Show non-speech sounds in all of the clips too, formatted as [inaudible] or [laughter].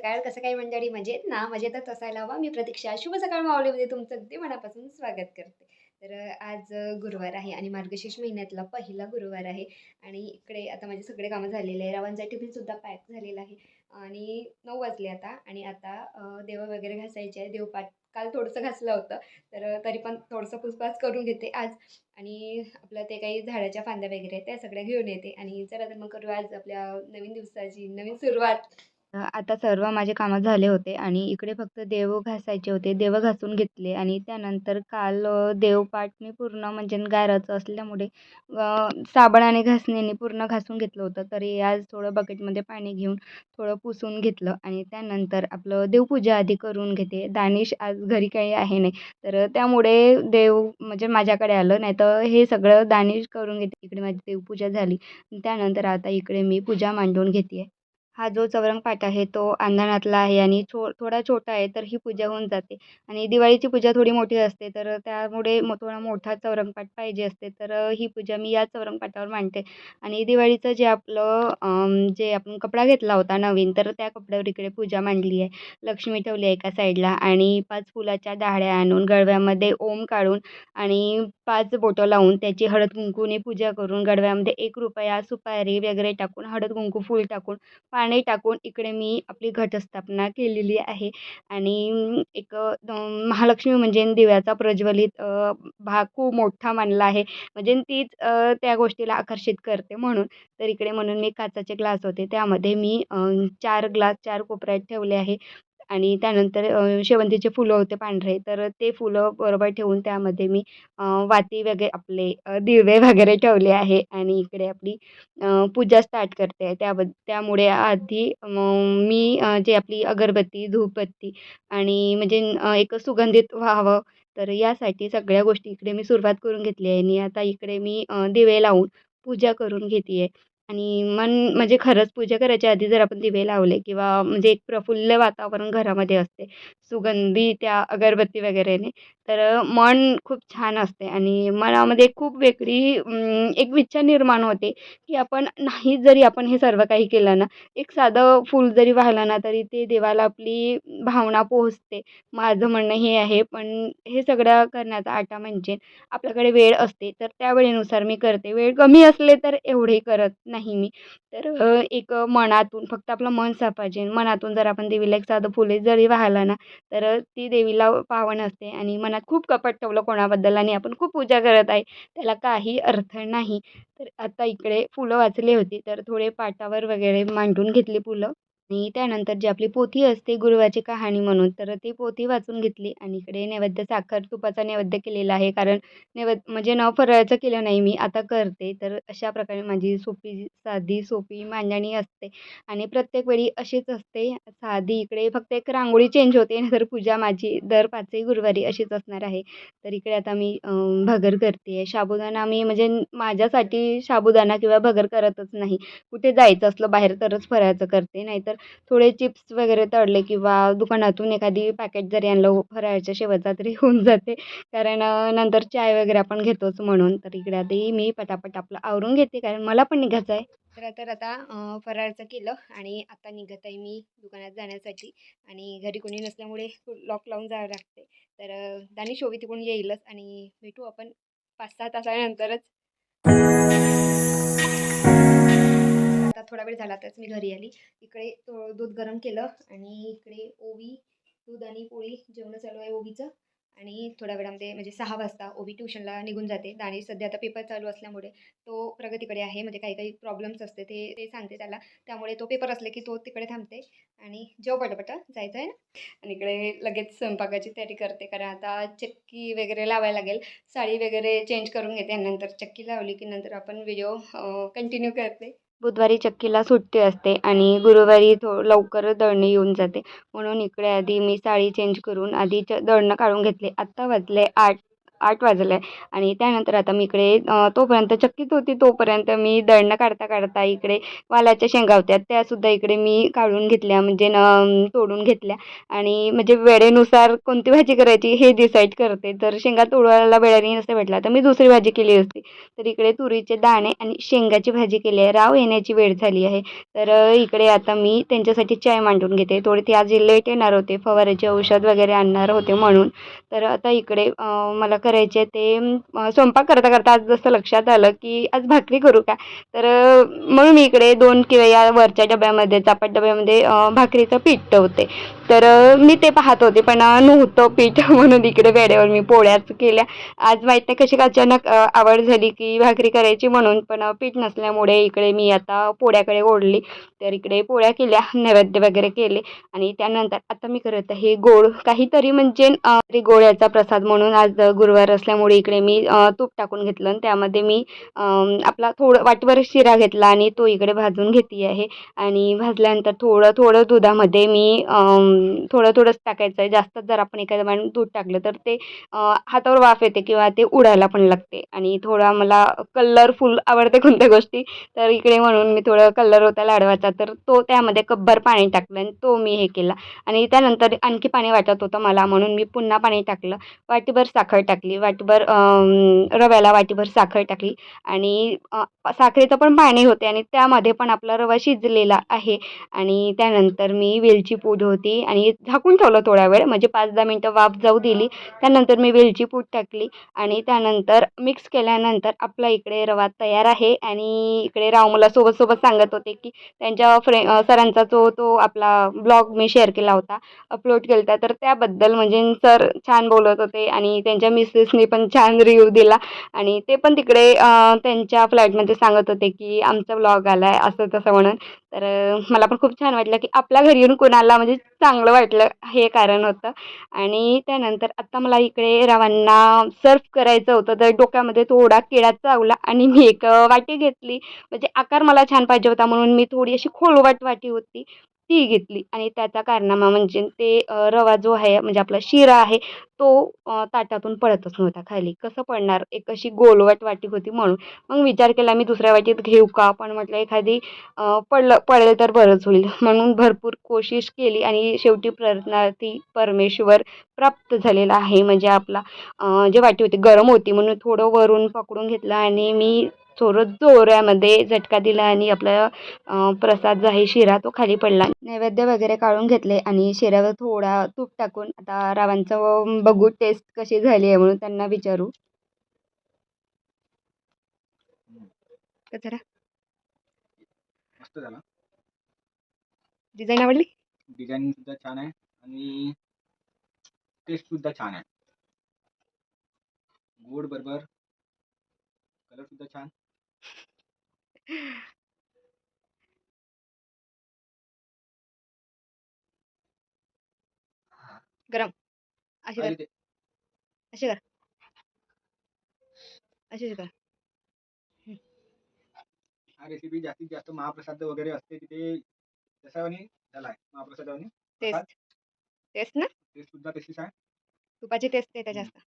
सकाळ कसं काय मंडळी? मजेत ना? मजेतच असायला हवा. मी प्रतीक्षा शुभ सकाळ मावलीमध्ये तुमचं अगदी मनापासून स्वागत करते. तर आज गुरुवार आहे आणि मार्गशीर्ष महिन्यातला पहिला गुरुवार आहे. आणि इकडे आता माझे सगळे कामं झालेले आहे. रावांचा टिफिनसुद्धा पॅक झालेला आहे. आणि नऊ वाजले आता आणि आता अ, देव वगैरे घासायचे आहे. देवपाठ काल थोडंसं घासलं होतं. तर तरी पण थोडंसं पुसपास करून घेते आज. आणि आपलं ते काही झाडाच्या फांद्या वगैरे आहेत त्या सगळ्या घेऊन येते. आणि चला तर मग करू आज आपल्या नवीन दिवसाची नवीन सुरुवात. आता सर्व माझे कामं झाले होते आणि इकडे फक्त देव घासायचे होते. देव घासून घेतले आणि त्यानंतर काल देवपाठ मी पूर्ण म्हणजे गाराचं असल्यामुळे साबणाने घासणीने पूर्ण घासून घेतलं होतं. तरी आज थोडं बकेटमध्ये पाणी घेऊन थोडं पुसून घेतलं आणि त्यानंतर आपलं देवपूजा आधी करून घेते. दानिश आज घरी काही आहे नाही. तर त्यामुळे देव म्हणजे माझ्याकडे आलं नाही तर हे सगळं दानिश करून घेते. इकडे माझी देवपूजा झाली. त्यानंतर आता इकडे मी पूजा मांडून घेते. हा जो चौरंग पाट आहे तो अंधारातला आहे आणि छो थोडा छोटा आहे तर ही पूजा होऊन जाते. आणि दिवाळीची पूजा थोडी मोठी असते तर त्यामुळे मो थोडा मोठा चौरंग पाहिजे असते तर ही पूजा मी या चौरंगपाटावर मांडते. आणि दिवाळीचं जे आपलं जे आपण कपडा घेतला होता नवीन तर त्या कपड्यावर इकडे पूजा मांडली आहे. लक्ष्मी ठेवली आहे एका साईडला आणि पाच फुलाच्या डाळ्या आणून गडव्यामध्ये ओम काढून आणि पाच बोटं लावून त्याची हळद कुंकूने पूजा करून गडव्यामध्ये एक रुपया सुपारी वगैरे टाकून हळद कुंकू फूल टाकून पाणी टाकून इकडे मी आपली घटस्थापना केलेली आहे. आणि एक महालक्ष्मी म्हणजे दिव्याचा प्रज्वलित भाग खूप मोठा मानला आहे. म्हणजे तीच त्या गोष्टीला आकर्षित करते म्हणून. तर इकडे म्हणून मी काचाचे ग्लास होते. त्यामध्ये मी चार ग्लास चार कोपऱ्यात ठेवले आहे. आणि त्यानंतर शेवंतीचे फुलं होते पांढरे तर ते फुलं बरोबर ठेवून त्यामध्ये मी वाती वगैरे आपले दिवे वगैरे ठेवले आहे आणि इकडे आपली पूजा स्टार्ट करते आहे. त्याब त्यामुळे आधी मग मी जे आपली अगरबत्ती धूपबत्ती आणि म्हणजे एक सुगंधित व्हावं तर यासाठी सगळ्या गोष्टी इकडे मी सुरुवात करून घेतली आहे. आणि आता इकडे मी दिवे लावून पूजा करून घेते आहे. आणि मन म्हणजे खरंच पूजा करायच्या आधी जर आपण दिवे लावले किंवा म्हणजे एक प्रफुल्ल वातावरण घरामध्ये असते सुगंधी त्या अगरबत्ती वगैरेने. तर मन खूप छान असते आणि मनामध्ये खूप वेगळी एक इच्छा निर्माण होते की आपण नाही जरी आपण हे सर्व काही केलं ना एक साधं फूल जरी वाहिलं ना तरी ते देवाला आपली भावना पोहोचते. माझं म्हणणं हे आहे पण हे सगळं करण्याचा आटा म्हणजे आपल्याकडे वेळ असते. तर त्या वेळेनुसार मी करते. वेळ कमी असले तर एवढे करत नाही मी. तर एक मनातून फक्त आपलं मन साफ मनातून जर आपण देवीला एक साधं फुले जरी वाहिलं ना तर ती देवीला पावन असते आणि मनात खूप कपट ठेवलं कोणाबद्दल आणि आपण खूप पूजा करत आहे. त्याला काही अर्थ नाही. तर आता इकडे फुलं वाचली होती. तर थोडे पाटावर वगैरे मांडून घेतली फुलं. आणि त्यानंतर जी आपली पोथी असते गुरुवाची कहाणी म्हणून तर ती पोथी वाचून घेतली आणि इकडे नैवेद्य साखर तुपाचा नैवेद्य केलेला आहे. कारण नैवेद्य म्हणजे नाव फराळाचं केलं नाही मी आता करते. तर अशा प्रकारे माझी सोपी साधी सोपी मांडणी असते. आणि प्रत्येक वेळी अशीच असते. साधी इकडे फक्त एक रांगोळी चेंज होते. तर पूजा माझी दर पाचही गुरुवारी अशीच असणार आहे. तर इकडे आता मी भगर करते. आहे साबुदाणा मी म्हणजे माझ्यासाठी साबुदाणा किंवा भगर करतच नाही. कुठे जायचं असलं बाहेर तरच फरायचं करते. नाहीतर थोडे चिप्स वगैरे तळले किंवा दुकानातून एखादी पॅकेट जरी आणलं फराळच्या शेवटचा तरी [laughs] होऊन जाते. कारण नंतर चाय वगैरे आपण घेतोच म्हणून. तर इकडे आधी मी पटापट आपलं आवरून घेते कारण मला पण निघायचं आहे. तर तर आता फराळचं केलं आणि आता निघत आहे मी दुकानात जाण्यासाठी. आणि घरी कोणी नसल्यामुळे लॉक लावून जावं लागते तर दानी शोभी तिकडून येईलच आणि भेटू आपण पाच सहा तासानंतरच. आता थोडा वेळ झाला तरच मी घरी आली. इकडे तो दूध गरम केलं आणि इकडे ओवी दूध आणि पोळी जेवणं चालू आहे ओवीचं. आणि थोड्या वेळामध्ये म्हणजे सहा वाजता ओवी ट्युशनला निघून जाते. आणि सध्या आता पेपर चालू असल्यामुळे तो प्रगतीकडे आहे. म्हणजे काही काही प्रॉब्लेम्स असते ते ते सांगते त्याला. त्यामुळे तो पेपर असले की तो तिकडे थांबते आणि जेव पटापटा. जायचं आहे ना? आणि इकडे लगेच स्वयंपाकाची तयारी करते. कारण आता चक्की वगैरे लावायला लागेल. साडी वगैरे चेंज करून घेते. आणि नंतर चक्की लावली की नंतर आपण व्हिडिओ कंटिन्यू करते. बुधवारी चक्कीला सुट्टी असते आणि गुरुवारी थो लवकर दळणी येऊन जाते. म्हणून इकडे आधी मी साडी चेंज करून आधी च दळणं काढून घेतले. आत्ता वाजले आठ आठ वाजले. आणि त्यानंतर आता मी इकडे तोपर्यंत चक्कीत होती. तोपर्यंत मी दळणं काढता काढता इकडे वालाच्या शेंगा होत्या. त्यासुद्धा इकडे मी काढून घेतल्या. म्हणजे न तोडून घेतल्या. आणि म्हणजे वेळेनुसार कोणती भाजी करायची हे डिसाईड करते. जर शेंगा तोडवायला वेळाने नसते भेटला तर मी दुसरी भाजी केली असती. तर इकडे तुरीचे दाणे आणि शेंगाची भाजी केली आहे. राव येण्याची वेळ झाली आहे. तर इकडे आता मी त्यांच्यासाठी चाय मांडून घेते. थोडी ते आज लेट येणार होते. फवाऱ्याचे औषध वगैरे आणणार होते म्हणून. तर आता इकडे मला करायचे ते स्वयंपाक करता करता आज जसं लक्षात आलं की आज भाकरी करू का? तर म्हणून मी इकडे दोन किंवा या वरच्या डब्यामध्ये चापट डब्यामध्ये भाकरीचं पीठ ठेवते. तर मी ते पाहत होते पण नव्हतं पीठ. [laughs] म्हणून इकडे वेळेवर मी पोळ्याच केल्या. आज माहीत नाही कशी अचानक आवड झाली की भाकरी करायची म्हणून पण पीठ नसल्यामुळे इकडे मी आता पोळ्याकडे ओढली. तर इकडे पोळ्या केल्या नैवेद्य वगैरे केले. आणि त्यानंतर आता मी करत आहे गोड. काहीतरी म्हणजे गोळ्याचा प्रसाद म्हणून आज गुरुवार असल्यामुळे इकडे मी तूप टाकून घेतलं. आणि त्यामध्ये मी आपला थोडं वाटवर शिरा घेतला आणि तो इकडे भाजून घेते आहे. आणि भाजल्यानंतर थोडं थोडं दुधामध्ये मी थोडं थोडंच टाकायचं आहे जास्त जर आपण एखाद्या वेळेला दूध टाकलं तर ते हातावर वाफ येते किंवा ते उडायला पण लागते. आणि थोडा मला कलरफुल आवडते कोणत्या गोष्टी. तर इकडे म्हणून मी थोडं कलर होता लाडवाचा तर तो त्यामध्ये कब्बर पाणी टाकलं आणि तो मी हे केला. आणि त्यानंतर आणखी पाणी वाटत होतं मला म्हणून मी पुन्हा पाणी टाकलं. वाटीभर साखर टाकली. वाटीभर रव्याला वाटीभर साखर टाकली. आणि साखरेचं पण पाणी होते आणि त्यामध्ये पण आपला रवा शिजलेला आहे. आणि त्यानंतर मी वेलची पूड होती. आणि झाकून ठेवलं थोडा वेळ. म्हणजे पाच दहा मिनटं वाफ जाऊ दिली. त्यानंतर मी वेलची पूड टाकली. आणि त्यानंतर मिक्स केल्यानंतर आपला इकडे रवा तयार आहे. आणि इकडे राव मला सोबत सोबत सांगत होते की त्यांच्या फ्रे सरांचा जो तो आपला ब्लॉग मी शेअर केला होता अपलोड केला होता तर त्याबद्दल म्हणजे सर छान बोलत होते आणि त्यांच्या मिसेसनी पण छान रिव्ह्यू दिला. आणि ते पण तिकडे त्यांच्या फ्लॅटमध्ये सांगत होते की आमचा ब्लॉग आला आहे असं तसं म्हणून. तर मला पण खूप छान वाटलं की आपल्या घरी येऊन कोणाला म्हणजे चांगलं वाटलं हे कारण होतं. आणि त्यानंतर आता मला इकडे रवांना सर्फ करायचं होतं तर डोक्यामध्ये थोडा किडा चावला आणि मी एक वाटी घेतली. म्हणजे आकार मला छान पाहिजे होता म्हणून मी थोडी अशी खोलवाट वाटी होती. ती घेतली आणि त्याचा कारनामा म्हणजे ते रवा जो आहे म्हणजे आपला शिरा आहे तो ताटातून पडतच नव्हता खाली. कसं पडणार? एक अशी गोलवाट वाटी होती म्हणून. मग विचार केला मी दुसऱ्या वाटीत घेऊ का? पण म्हटलं एखादी पडलं पडेल तर बरंच होईल. [laughs] म्हणून भरपूर कोशिश केली आणि शेवटी प्रयत्नार्थी परमेश्वर प्राप्त झालेला आहे. म्हणजे आपला जे वाटी होती गरम होती म्हणून थोडं वरून पकडून घेतलं आणि मी थोडं जोऱ्यामध्ये झटका दिला आणि आपला प्रसाद जो आहे शिरा तो खाली पडला. नैवेद्य वगैरे काढून घेतले आणि शिऱ्यावर थोडा तूप टाकून आता रावांचं बघू टेस्ट कशी झाली आहे म्हणून त्यांना विचारू. मस्त झाला. डिझाईन आवडली? डिझाईन सुद्धा छान आहे आणि टेस्ट सुद्धा छान आहे. गोड बरोबर. कलर सुद्धा छान. गरम. अशी कर. ते- अशी कर. अशीच कर. हा. रेसिपी जास्तीत जास्त महाप्रसाद वगैरे असते तिथे जसावानी झालाय महाप्रसादावानी? प्रसाद? टेस्ट टेस्ट ना. टेस्ट सुद्धा तशीच आहे. तुपाची टेस्ट येते जास्त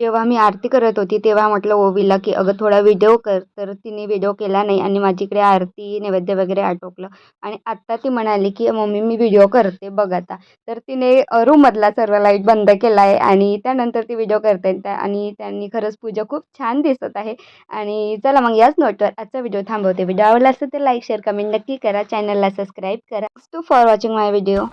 जेव्हा मी आरती करत होती तेव्हा म्हटलं ओवीला की अगं थोडा व्हिडिओ कर. तर तिने व्हिडिओ केला नाही आणि माझीकडे आरती नैवेद्य वगैरे आटोपलं. आणि आत्ता ती म्हणाली की मम्मी मी व्हिडिओ करते बघ आता. तर तिने रूममधला सर्व लाइट बंद केला आहे आणि त्यानंतर ती व्हिडिओ करते त्या आणि त्यांनी खरंच पूजा खूप छान दिसत आहे. आणि चला मग याच नोटवर आजचा व्हिडिओ थांबवते. व्हिडिओ आवडला असेल तर लाईक शेअर कमेंट नक्की करा. चॅनलला सबस्क्राईब करा. To for watching my video